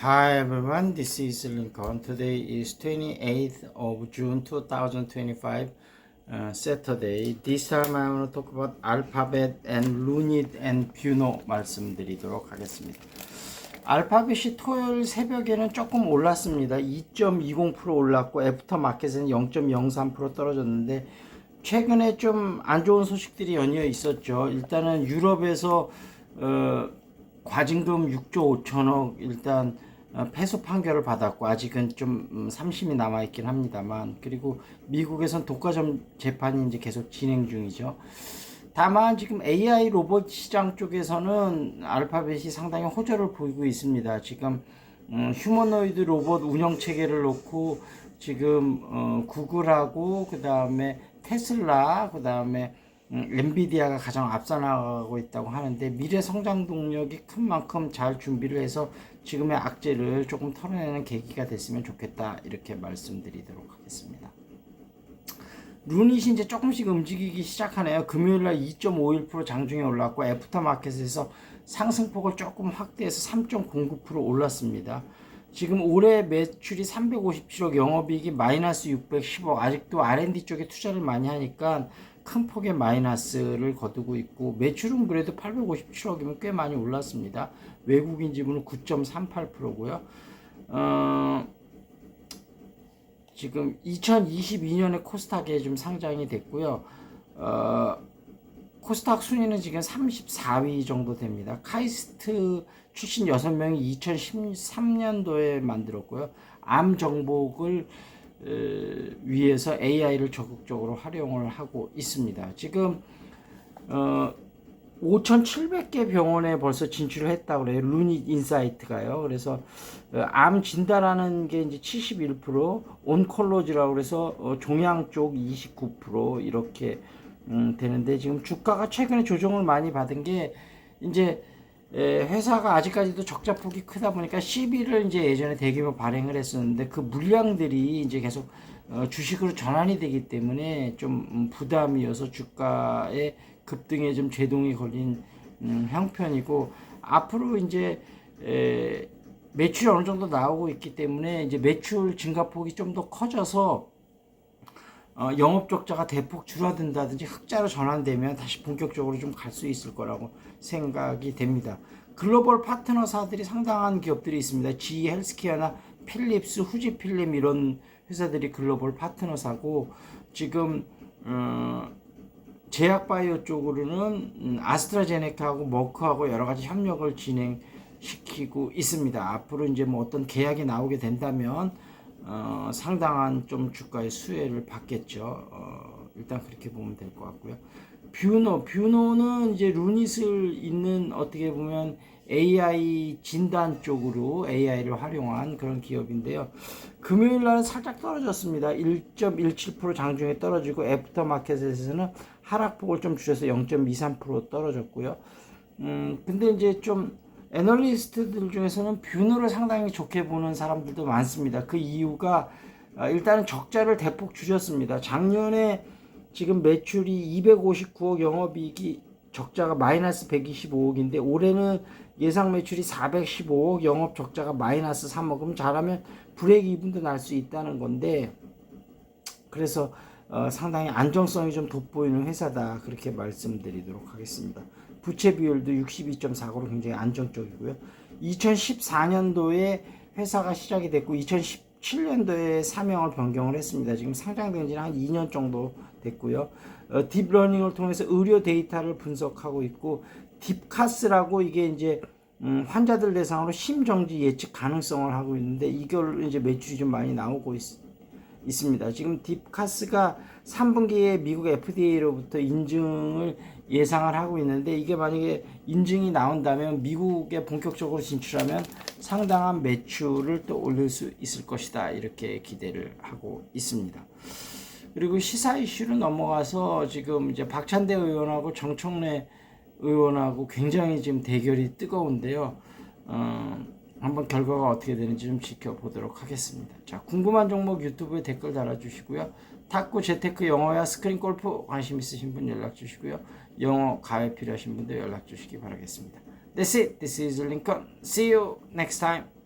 Hi everyone, this is Lincoln. Today is 28th of June 2025, uh, Saturday. This time I want to talk about alphabet and lunit and Puno 말씀드리도록 하겠습니다. 알파벳이 토요일 새벽에는 조금 올랐습니다. 2.20% 올랐고 애프터 마켓은 0.03% 떨어졌는데 최근에 좀 안 좋은 소식들이 연이어 있었죠. 일단은 유럽에서 어, 과징금 6조 5천억 일단 어, 패소 판결을 받았고 아직은 좀 음, 삼심이 남아 있긴 합니다만 그리고 미국에선 독과점 재판이 이제 계속 진행 중이죠. 다만 지금 AI 로봇 시장 쪽에서는 알파벳이 상당히 호조를 보이고 있습니다. 지금 음, 휴머노이드 로봇 운영 체계를 놓고 지금 어, 구글하고 그 다음에 테슬라 그 다음에 음, 엔비디아가 가장 앞서 나가고 있다고 하는데 미래 성장 동력이 큰 만큼 잘 준비를 해서 지금의 악재를 조금 털어내는 계기가 됐으면 좋겠다 이렇게 말씀드리도록 하겠습니다. 루닛이 이제 조금씩 움직이기 시작하네요. 금요일 날 2.51% 장중에 올랐고 애프터 마켓에서 상승폭을 조금 확대해서 3.09% 올랐습니다. 지금 올해 매출이 357억, 영업이익이 마이너스 610억. 아직도 R&D 쪽에 투자를 많이 하니까 큰 폭의 마이너스를 거두고 있고 매출은 그래도 857억이면 꽤 많이 올랐습니다. 외국인 지분은 9.38%고요. 어, 지금 2022년에 코스닥에 좀 상장이 됐고요. 어, 코스닥 순위는 지금 34위 정도 됩니다. 카이스트 출신 6명이 2013년도에 만들었고요. 암 정복을 어, 위해서 AI를 적극적으로 활용을 하고 있습니다. 지금 어, 5,700개 병원에 벌써 진출을 했다고 그래요. 루닛 인사이트가요. 그래서 어, 암 진단하는 게 이제 71%, 온콜로지라고 그래서 어, 종양 쪽 29% 이렇게 음, 되는데 지금 주가가 최근에 조정을 많이 받은 게 이제 에, 회사가 아직까지도 적자 폭이 크다 보니까 시비를 이제 예전에 대규모 발행을 했었는데 그 물량들이 이제 계속 어, 주식으로 전환이 되기 때문에 좀 음, 부담이어서 주가의 급등에 좀 제동이 걸린 음, 형편이고 앞으로 이제 에, 매출이 어느 정도 나오고 있기 때문에 이제 매출 증가폭이 좀 더 커져서 어, 영업 적자가 대폭 줄어든다든지 흑자로 전환되면 다시 본격적으로 좀 갈 수 있을 거라고 생각이 됩니다. 글로벌 파트너사들이 상당한 기업들이 있습니다. GE 헬스케어나 필립스, 후지필름 이런 회사들이 글로벌 파트너사고 지금 어, 제약바이오 쪽으로는 음, 아스트라제네카하고 머크하고 여러 가지 협력을 진행시키고 있습니다. 앞으로 이제 뭐 어떤 계약이 나오게 된다면 어, 상당한 좀 주가의 수혜를 받겠죠. 어, 일단 그렇게 보면 될 것 같고요. 뷰노, 뷰노는 이제 루닛을 있는 어떻게 보면 AI 진단 쪽으로 AI를 활용한 그런 기업인데요. 금요일 날은 살짝 떨어졌습니다. 1.17% 장중에 떨어지고 애프터 마켓에서는 하락폭을 좀 줄여서 0.23% 떨어졌고요. 음, 근데 이제 좀 애널리스트들 중에서는 뷰노를 상당히 좋게 보는 사람들도 많습니다. 그 이유가 아, 일단은 적자를 대폭 줄였습니다. 작년에 지금 매출이 259억 영업이익이 적자가 마이너스 125억인데 올해는 예상 매출이 415억 영업 적자가 마이너스 3억 그럼 잘하면 불이익 이분도 날 수 있다는 건데 그래서 어, 상당히 안정성이 좀 돋보이는 회사다 그렇게 말씀드리도록 하겠습니다. 부채 비율도 62.49로 굉장히 안정적이고요. 2014년도에 회사가 시작이 됐고 2017년도에 사명을 변경을 했습니다. 지금 상장된 지는 한 2년 정도 됐고요. 어, 딥러닝을 통해서 의료 데이터를 분석하고 있고 딥카스라고 이게 이제 음, 환자들 대상으로 심정지 예측 가능성을 하고 있는데 이걸 이제 매출이 좀 많이 나오고 있, 있습니다. 지금 딥카스가 3분기에 미국 FDA로부터 인증을 예상을 하고 있는데 이게 만약에 인증이 나온다면 미국에 본격적으로 진출하면 상당한 매출을 또 올릴 수 있을 것이다 이렇게 기대를 하고 있습니다. 그리고 시사 이슈로 넘어가서 지금 이제 박찬대 의원하고 정청래 의원하고 굉장히 지금 대결이 뜨거운데요. 어, 한번 결과가 어떻게 되는지 좀 지켜보도록 하겠습니다. 자, 궁금한 종목 유튜브에 댓글 달아주시고요. 탁구, 재테크, 영어야 스크린 골프 관심 있으신 분 연락 주시고요. 영어 가입 필요하신 분들 연락 주시기 바라겠습니다. That's it. This is Lincoln. See you next time.